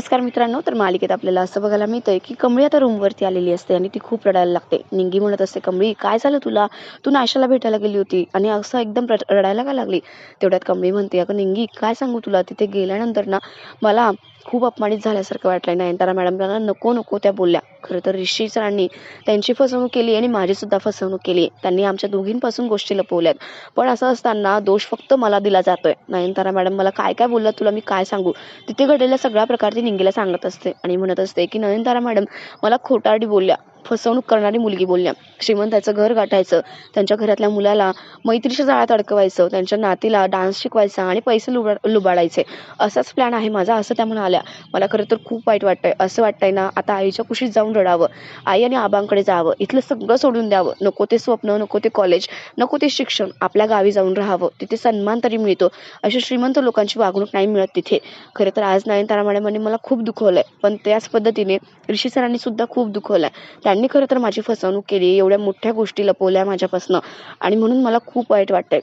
नमस्कार मित्रांनो तर मालिकेत आपल्याला असं बघायला मिळतंय की कमळी आता रूमवरती आलेली असते आणि ती खूप रडायला लागते. निंगी म्हणत असते कमळी काय झालं तुला? तू नाशाला भेटायला गेली होती आणि असं एकदम रड- रडायला का लागली? तेवढ्यात कमळी म्हणते अगं निंगी काय सांगू तुला? तिथे गेल्यानंतर ना मला खूप अपमानित झाल्यासारखं वाटलं नयनतारा मॅडमला नको नको त्या बोलल्या. खरं तर ऋषी सरांनी त्यांची फसवणूक केली आणि माझीसुद्धा फसवणूक केली. त्यांनी आमच्या दोघींपासून गोष्टी लपवल्यात. पण असं असताना दोष फक्त मला दिला जातोय. नयनतारा मॅडम मला काय काय बोललात तुला मी काय सांगू? तिथे घडलेल्या सगळ्या प्रकारची निंगेला निंगीला सांगत असते आणि म्हणत असते की नयनतारा मॅडम मला खोटारडी बोलल्या. फसवणूक करणारी मुलगी बोलल्या. श्रीमंताचं घर गाठायचं त्यांच्या घरातल्या मुलाला मैत्रीच्या जाळ्यात अडकवायचं त्यांच्या नातीला डान्स शिकवायचा आणि पैसे लुबा लुबाडायचे. असाच प्लॅन आहे माझा असं त्या म्हणाल्या. मला खरं तर खूप वाईट वाटतंय. असं वाटतंय ना आता आईच्या कुशीत जाऊन रडावं. आई आणि आबांकडे जावं. इथलं सगळं सोडून द्यावं. नको ते स्वप्न नको ते कॉलेज नको ते शिक्षण. आपल्या गावी जाऊन राहावं. तिथे सन्मान तरी मिळतो. अशी श्रीमंत लोकांची वागणूक नाही मिळत तिथे. खरं तर आज नयनतारा मॅडमांनी मला खूप दुखवलंय. पण त्याच पद्धतीने ऋषी सरांनी सुद्धा खूप दुखवलंय. त्यांनी खरं तर माझी फसवणूक केली एवढ्या मोठ्या गोष्टी लपवल्या माझ्यापासनं. आणि म्हणून मला खूप वाईट वाटतंय.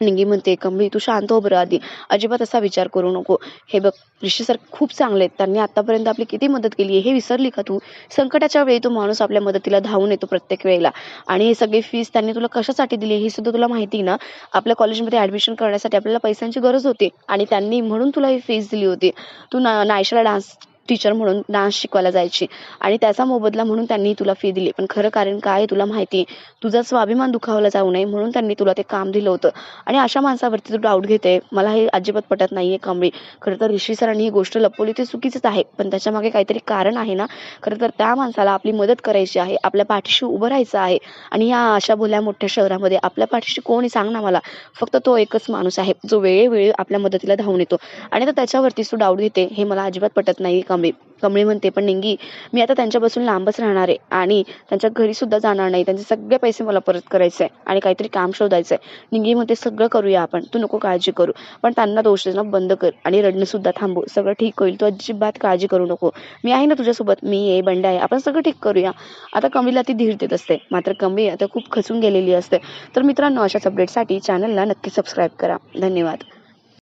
निंगी म्हणते कमळी तू शांत हो बरं आधी. अजिबात असा विचार करू नको. हे बघ ऋषी सर खूप चांगले आहेत. त्यांनी आतापर्यंत आपली किती मदत केली आहे हे विसरली का तू? संकटाच्या वेळी तो माणूस आपल्या मदतीला धावून येतो प्रत्येक वेळेला. आणि हे सगळी फीस त्यांनी तुला कशासाठी दिली हे सुद्धा तुला माहिती ना? आपल्या कॉलेजमध्ये ऍडमिशन करण्यासाठी आपल्याला पैशांची गरज होती. आणि त्यांनी म्हणून तुला ही फीस दिली होती. तू ना नायशाला डान्स टीचर म्हणून डान्स शिकवायला जायची. आणि त्याचा मोबदला म्हणून त्यांनी तुला फी दिली. पण खरं कारण काय आहे तुला माहिती आहे. तुझा स्वाभिमान दुखावला जाऊ नये म्हणून त्यांनी तुला ते काम दिलं होतं. आणि अशा माणसावरती तू डाऊट घेते मला हे अजिबात पटत नाहीये कमळी खरं तर ऋषी सरांनी ही गोष्ट लपवली ते चुकीचंच आहे. पण त्याच्यामागे काहीतरी कारण आहे ना खरं तर त्या माणसाला आपली मदत करायची आहे आपल्या पाठीशी उभं राहायचं आहे. आणि या अशा भल्या मोठ्या शहरामध्ये आपल्या पाठीशी कोणी सांग ना मला. फक्त तो एकच माणूस आहे जो वेळोवेळी आपल्या मदतीला धावून येतो. आणि तर त्याच्यावरतीच तू डाऊट घेते हे मला अजिबात पटत नाही कमळी कमळी म्हणते पण निंगी मी आता त्यांच्यापासून लांबच राहणार आहे आणि त्यांच्या घरी सुद्धा जाणार नाही. त्यांचे सगळे पैसे मला परत करायचे आहे आणि काहीतरी काम शोधायचं आहे. निंगी म्हणते सगळं करूया आपण. तू नको काळजी करू. पण त्यांना दोष देणं बंद कर आणि रडणं सुद्धा थांबू सगळं ठीक होईल. तू अजिबात काळजी करू नको. मी आहे ना तुझ्यासोबत. मी आहे बंड आहे आपण सगळं ठीक करूया. आता कमळीला ती धीर देत असते. मात्र कमळी आता खूप खचून गेलेली असते. तर मित्रांनो अशाच अपडेटसाठी चॅनलला नक्की सबस्क्राईब करा. धन्यवाद.